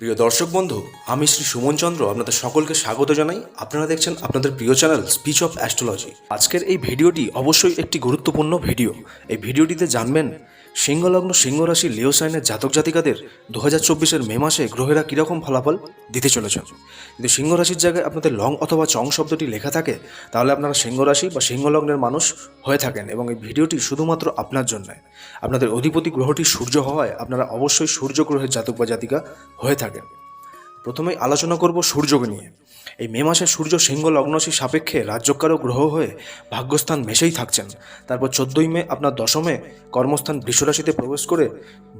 প্রিয় দর্শক বন্ধু, আমি শ্রী সুমন চন্দ্র আপনাদের সকলকে স্বাগত জানাই। আপনারা দেখছেন আপনাদের প্রিয় চ্যানেল স্পিচ অফ অ্যাস্ট্রোলজি। আজকের এই ভিডিওটি অবশ্যই একটি গুরুত্বপূর্ণ ভিডিও। এই ভিডিওটিতে জানবেন সিংহলগ্ন সিংহ রাশি লিও সাইনের জাতক জাতিকাদের দু হাজার চব্বিশের মে মাসে গ্রহেরা কীরকম ফলাফল দিতে চলেছেন যদি সিংহ রাশির জায়গায় আপনাদের লং অথবা চং শব্দটি লেখা থাকে, তাহলে আপনারা সিংহ রাশি বা সিংহলগ্নের মানুষ হয়ে থাকেন এবং এই ভিডিওটি শুধুমাত্র আপনার জন্য। আপনাদের অধিপতি গ্রহটি সূর্য হওয়ায় আপনারা অবশ্যই সূর্য গ্রহের জাতক বা জাতিকা হয়ে থাকেন। প্রথমেই আলোচনা করব সূর্যকে নিয়ে। এই মে মাসে সূর্য সিংহ লগ্নশী সাপেক্ষে রাজ্যকারও গ্রহ হয়ে ভাগ্যস্থান মেশেই থাকছেন। তারপর চোদ্দই মে আপনার দশমে কর্মস্থান বৃষরাশিতে প্রবেশ করে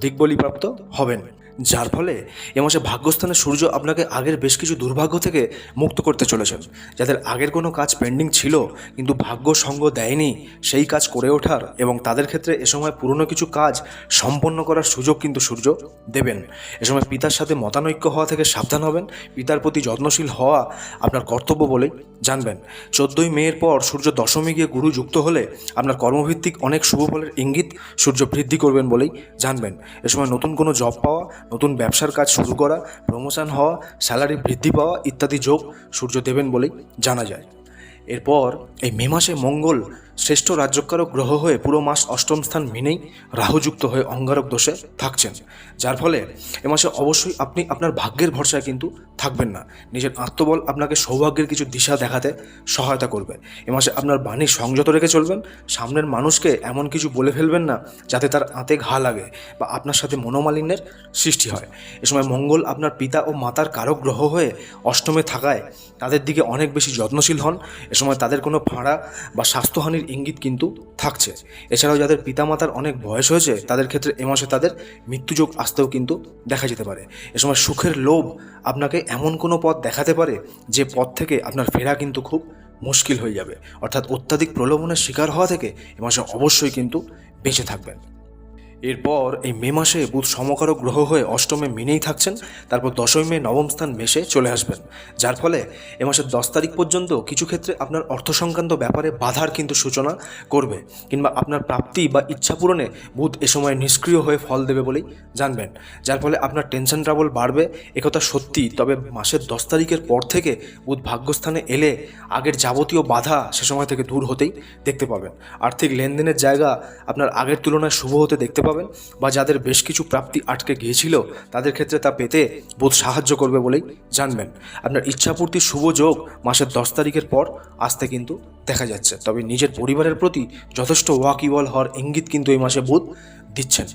দিকবলিপ্রাপ্ত হবেন। যার ফলে এ মাসে ভাগ্যস্থানে সূর্য আপনাকে আগের বেশ কিছু দুর্ভাগ্য থেকে মুক্ত করতে চলেছেন। যাদের আগের কোনো কাজ পেন্ডিং ছিল, কিন্তু ভাগ্য সঙ্গ দেয়নি, সেই কাজ করে ওঠার এবং তাদের ক্ষেত্রে এ সময় পুরনো কিছু কাজ সম্পন্ন করার সুযোগ কিন্তু সূর্য দেবেন। এ সময় পিতার সাথে মতানৈক্য হওয়া থেকে সাবধান হবেন। পিতার প্রতি যত্নশীল হওয়া আপনার কর্তব্য বলেই জানবেন। চোদ্দোই মেয়ের পর সূর্য দশমী গিয়ে গুরু যুক্ত হলে আপনার কর্মভিত্তিক অনেক শুভ ফলের ইঙ্গিত সূর্য বৃদ্ধি করবেন বলেই জানবেন। এ সময় নতুন কোনো জব পাওয়া নতুন ব্যবসার কাজ শুরু করা প্রমোশন হওয়া স্যালারি বৃদ্ধি পাওয়া ইত্যাদি যোগ সূর্য দেবেন বলেই জানা যায়। এরপর এই মে মাসে মঙ্গল শ্রেষ্ঠ রাজ্যকারক গ্রহ হয়ে পুরো মাস অষ্টম স্থান মিনেই রাহুযুক্ত হয়ে অঙ্গারক দোষে থাকছেন। যার ফলে এ মাসে অবশ্যই আপনি আপনার ভাগ্যের ভরসায় কিন্তু থাকবেন না। নিজের আত্মবল আপনাকে সৌভাগ্যের কিছু দিশা দেখাতে সহায়তা করবে। এ মাসে আপনার বাণী সংযত রেখে চলবেন। সামনের মানুষকে এমন কিছু বলে ফেলবেন না যাতে তার আঁতে ঘা লাগে বা আপনার সাথে মনোমালিন্যের সৃষ্টি হয়। এ সময় মঙ্গল আপনার পিতা ও মাতার কারক গ্রহ হয়ে অষ্টমে থাকায় তাদের দিকে অনেক বেশি যত্নশীল হন। এ সময় তাদের কোনো ফাঁড়া বা স্বাস্থ্যহানির ইঙ্গিত কিন্তু থাকছে। এছাড়াও যাদের পিতামাতার অনেক বয়স হয়েছে, তাদের ক্ষেত্রে এ মাসে তাদের মৃত্যুযোগ আসতেও কিন্তু দেখা যেতে পারে। এ সময় সুখের লোভ আপনাকে এমন কোনো পথ দেখাতে পারে, যে পথ থেকে আপনার ফেরা কিন্তু খুব মুশকিল হয়ে যাবে। অর্থাৎ অত্যাধিক প্রলোভনের শিকার হওয়া থেকে এ মাসে অবশ্যই কিন্তু বেঁচে থাকবেন। এরপর এই মে মাসে বুধ সমকারক গ্রহ হয়ে অষ্টমে মিনেই থাকছেন, তারপর দশই মে নবম স্থান মেশে চলে আসবেন। যার ফলে এ মাসের দশ তারিখ পর্যন্ত কিছু ক্ষেত্রে আপনার অর্থ সংক্রান্ত ব্যাপারে বাধার কিন্তু সূচনা করবে, কিংবা আপনার প্রাপ্তি বা ইচ্ছা পূরণে বুধ এ সময় নিষ্ক্রিয় হয়ে ফল দেবে বলেই জানবেন। যার ফলে আপনার টেনশন ট্রাবল বাড়বে একথা সত্যি, তবে মাসের দশ তারিখের পর থেকে বুধ ভাগ্যস্থানে এলে আগের যাবতীয় বাধা সে সময় থেকে দূর হতেই দেখতে পাবেন। আর্থিক লেনদেনের জায়গা আপনার আগের তুলনায় শুভ হতে দেখতে পাবেন। বা যাদের বেশ কিছু প্রাপ্তি আটকে গিয়েছিল, তাদের ক্ষেত্রে তা পেতে বোধ সাহায্য করবে বলেই জানবেন। আপনার ইচ্ছাপূর্তির শুভ যোগ মাসের দশ তারিখের পর আসতে কিন্তু দেখা যাচ্ছে। তবে নিজের পরিবারের প্রতি যথেষ্ট ওয়াকিবল হওয়ার ইঙ্গিত কিন্তু এই মাসে বোধ দিচ্ছেন।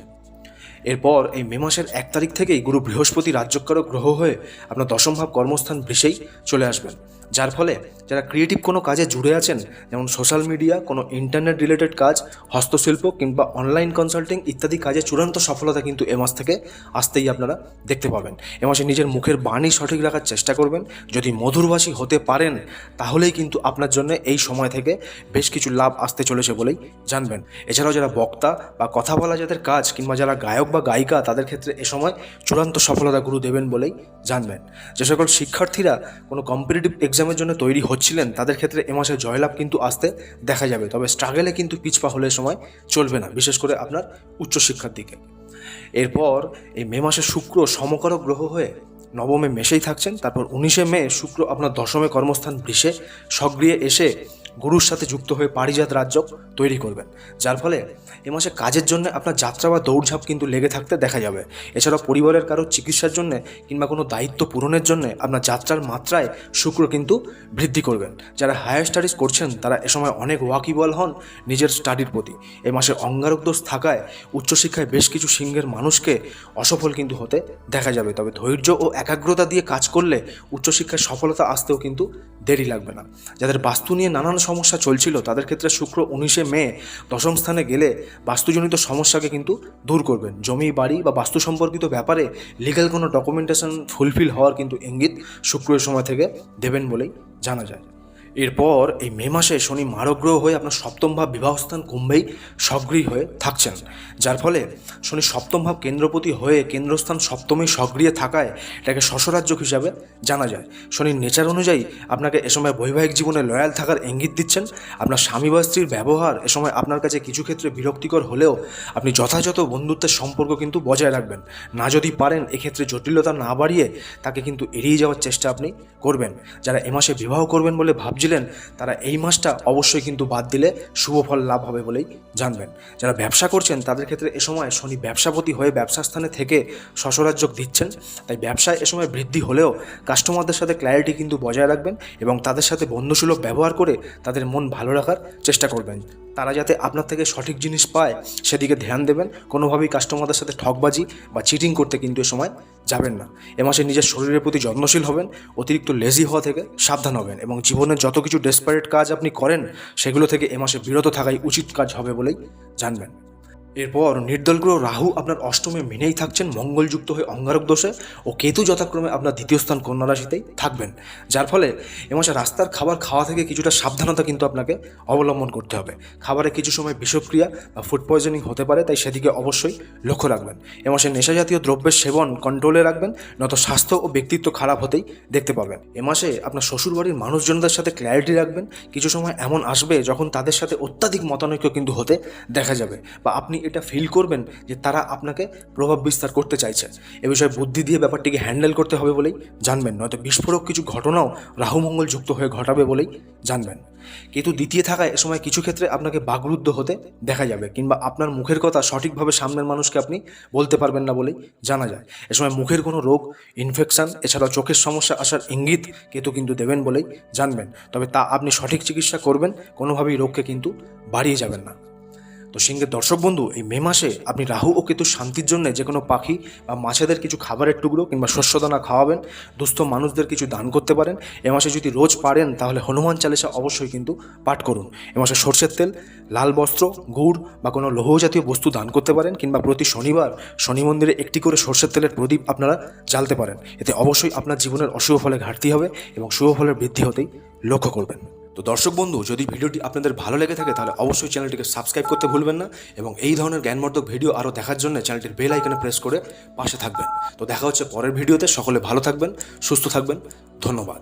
এরপর এই মে মাসের এক তারিখ থেকেই গুরু বৃহস্পতি রাজ্যকারক গ্রহ হয়ে আপনার দশম ভাব কর্মস্থান বৃষেই চলে আসবেন। যার ফলে যারা ক্রিয়েটিভ কোনো কাজে জুড়ে আছেন, যেমন সোশ্যাল মিডিয়া কোনো ইন্টারনেট রিলেটেড কাজ, হস্তশিল্প কিংবা অনলাইন কনসাল্টিং ইত্যাদি কাজে চূড়ান্ত সফলতা কিন্তু এ মাস থেকে আসতেই আপনারা দেখতে পাবেন। এ মাসে নিজের মুখের বাণী সঠিক রাখার চেষ্টা করবেন। যদি মধুরভাষী হতে পারেন, তাহলেই কিন্তু আপনার জন্য এই সময় থেকে বেশ কিছু লাভ আসতে চলেছে বলেই জানবেন। এছাড়াও যারা বক্তা বা কথা বলা যাদের কাজ কিংবা যারা গায়ক বা গায়িকা, তাদের ক্ষেত্রে এ সময় চূড়ান্ত সফলতা গুরু দেবেন বলেই জানবেন। যে সকল শিক্ষার্থীরা কোনো কম্পিটিটিভ এক্সামের জন্য তৈরি হচ্ছিলেন, তাদের ক্ষেত্রে এ মাসে জয়লাভ কিন্তু আসতে দেখা যাবে। তবে স্ট্রাগেলে কিন্তু পিছপা হলে সময় চলবে না, বিশেষ করে আপনার উচ্চশিক্ষার দিকে। এরপর এই মে মাসে শুক্র সমকারক গ্রহ হয়ে নবমে মেশেই থাকছেন, তারপর উনিশে মে শুক্র আপনার দশমে কর্মস্থান বৃষে সক্রিয় এসে গুরুর সাথে যুক্ত হয়ে পারিজাত রাজ্য তৈরি করবেন। যার ফলে এ মাসে কাজের জন্য আপনার যাত্রা বা দৌড়ঝাঁপ কিন্তু লেগে থাকতে দেখা যাবে। এছাড়াও পরিবারের কারও চিকিৎসার জন্য কিংবা কোনো দায়িত্ব পূরণের জন্য আপনার যাত্রার মাত্রায় শুক্র কিন্তু বৃদ্ধি করবেন। যারা হায়ার স্টাডিজ করছেন, তারা এ সময় অনেক ওয়াকিবল হন নিজের স্টাডির প্রতি। এ মাসে অঙ্গারক দোষ থাকায় উচ্চশিক্ষায় বেশ কিছু সিংহের মানুষকে অসফল কিন্তু হতে দেখা যাবে। তবে ধৈর্য ও একাগ্রতা দিয়ে কাজ করলে উচ্চশিক্ষায় সফলতা আসতেও কিন্তু দেরি লাগবে না। যাদের বাস্তু নিয়ে নানান সমস্যা চলছিল, তাদের ক্ষেত্রে শুক্র উনিশে মে দশম স্থানে গেলে বাস্তুজনিত সমস্যাকে কিন্তু দূর করবেন। জমি, বাড়ি বা বাস্তু সম্পর্কিত ব্যাপারে লিগাল কোনো ডকুমেন্টেশন ফুলফিল হওয়ার কিন্তু ইঙ্গিত শুক্রের সময় থেকে দেবেন বলেই জানা যায়। এরপর এই মে মাসে শনি মারগ্রহ হয়ে আপনার সপ্তম ভাব বিবাহস্থান কুম্ভেই সক্রিয় হয়ে থাকছেন। যার ফলে শনি সপ্তম ভাব কেন্দ্রপতি হয়ে কেন্দ্রস্থান সপ্তমেই সক্রিয় থাকায় এটাকে শশরাজ্যক হিসাবে জানা যায়। শনির নেচার অনুযায়ী আপনাকে এ সময় বৈবাহিক জীবনে লয়াল থাকার ইঙ্গিত দিচ্ছেন। আপনার স্বামী বা স্ত্রীর ব্যবহার এ সময় আপনার কাছে কিছু ক্ষেত্রে বিরক্তিকর হলেও আপনি যথাযথ বন্ধুত্বের সম্পর্ক কিন্তু বজায় রাখবেন। না যদি পারেন এক্ষেত্রে জটিলতা না বাড়িয়ে তাকে কিন্তু এড়িয়ে যাওয়ার চেষ্টা আপনি করবেন। যারা এ মাসে বিবাহ করবেন বলে ভাবছিলেন তারা এই মাসটা অবশ্যই কিন্তু বাদ দিলে শুভ ফল লাভ হবে বলেই জানবেন। যারা ব্যবসা করছেন, তাদের ক্ষেত্রে এ সময় শনি ব্যবসাপতি হয়ে ব্যবসা স্থানে থেকে সসরাজ্যক দিচ্ছেন। তাই ব্যবসায় এ সময় বৃদ্ধি হলেও কাস্টমারদের সাথে ক্ল্যারিটি কিন্তু বজায় রাখবেন এবং তাদের সাথে বন্ধুসুলভ ব্যবহার করে তাদের মন ভালো রাখার চেষ্টা করবেন। তারা যাতে আপনার থেকে সঠিক জিনিস পায়, সেদিকে ধ্যান দেবেন। কোনোভাবেই কাস্টমারদের সাথে ঠকবাজি বা চিটিং করতে কিন্তু এ সময় যাবেন না। এ মাসে নিজের শরীরের প্রতি যত্নশীল হবেন, অতিরিক্ত লেজি হওয়া থেকে সাবধান হবেন এবং জীবনের যত কিছু ডেসপারেট কাজ আপনি করেন, সেগুলো থেকে এ মাসে বিরত থাকাই উচিত কাজ হবে বলেই জানবেন। এরপর নির্দল গ্রহ রাহু আপনার অষ্টমে মেনেই থাকছেন মঙ্গলযুক্ত হয়ে অঙ্গারক দোষে ও কেতু যথাক্রমে আপনার দ্বিতীয় স্থান কন্যা রাশিতেই থাকবেন। যার ফলে এ মাসে রাস্তার খাবার খাওয়া থেকে কিছুটা সাবধানতা কিন্তু আপনাকে অবলম্বন করতে হবে। খাবারে কিছু সময় বিষক্রিয়া বা ফুড পয়জনিং হতে পারে, তাই সেদিকে অবশ্যই লক্ষ্য রাখবেন। এ মাসে নেশাজাতীয় দ্রব্যের সেবন কন্ট্রোলে রাখবেন, নয়তো স্বাস্থ্য ও ব্যক্তিত্ব খারাপ হতেই দেখতে পাবেন। এ মাসে আপনার শ্বশুরবাড়ির মানুষজনদের সাথে ক্ল্যারিটি রাখবেন। কিছু সময় এমন আসবে যখন তাদের সাথে অত্যাধিক মতানৈক্য কিন্তু হতে দেখা যাবে বা আপনি এটা ফিল করবেন যে তারা আপনাকে প্রভাব বিস্তার করতে চাইছে। এ বিষয়ে বুদ্ধি দিয়ে ব্যাপারটিকে হ্যান্ডেল করতে হবে বলেই জানবেন, নয়তো বিস্ফোরক কিছু ঘটনাও রাহু মঙ্গল যুক্ত হয়ে ঘটাবে বলেই জানবেন। কিন্তু দ্বিতীয় থাকায় এ সময় কিছু ক্ষেত্রে আপনাকে বাগরুদ্ধ হতে দেখা যাবে কিংবা আপনার মুখের কথা সঠিকভাবে সামনের মানুষকে আপনি বলতে পারবেন না বলেই জানা যায়। এ সময় মুখের কোনো রোগ ইনফেকশন এছাড়াও চোখের সমস্যা আসার ইঙ্গিত কেতু কিন্তু দেবেন বলেই জানবেন। তবে তা আপনি সঠিক চিকিৎসা করবেন, কোনোভাবেই রোগকে কিন্তু বাড়িয়ে যাবেন না। তো সিংহের দর্শক বন্ধু, এই মে মাসে আপনি রাহু ও কেতু শান্তির জন্য যে কোনো পাখি বা মাছেদের কিছু খাবারের টুকরো কিংবা শস্যদানা খাওয়াবেন, দুস্থ মানুষদের কিছু দান করতে পারেন। এ মাসে যদি রোজ পারেন, তাহলে হনুমান চালিসা অবশ্যই কিন্তু পাঠ করুন। এ মাসে সর্ষের তেল, লাল বস্ত্র, গুড় বা কোনো লৌহ জাতীয় বস্তু দান করতে পারেন কিংবা প্রতি শনিবার শনি মন্দিরে একটি করে সর্ষের তেলের প্রদীপ আপনারা জ্বালতে পারেন। এতে অবশ্যই আপনার জীবনের অশুভ ফলে ঘাটতি হবে এবং শুভ ফলের বৃদ্ধি হতেই লক্ষ্য করবেন। তো দর্শক বন্ধু, যদি ভিডিওটি আপনাদের ভালো লেগে থাকে, তাহলে অবশ্যই চ্যানেলটিকে সাবস্ক্রাইব করতে ভুলবেন না এবং এই ধরনের জ্ঞানবর্ধক ভিডিও আরও দেখার জন্য চ্যানেলটির বেল আইকনে প্রেস করে পাশে থাকবেন। তো দেখা হচ্ছে পরের ভিডিওতে, সকলে ভালো থাকবেন, সুস্থ থাকবেন, ধন্যবাদ।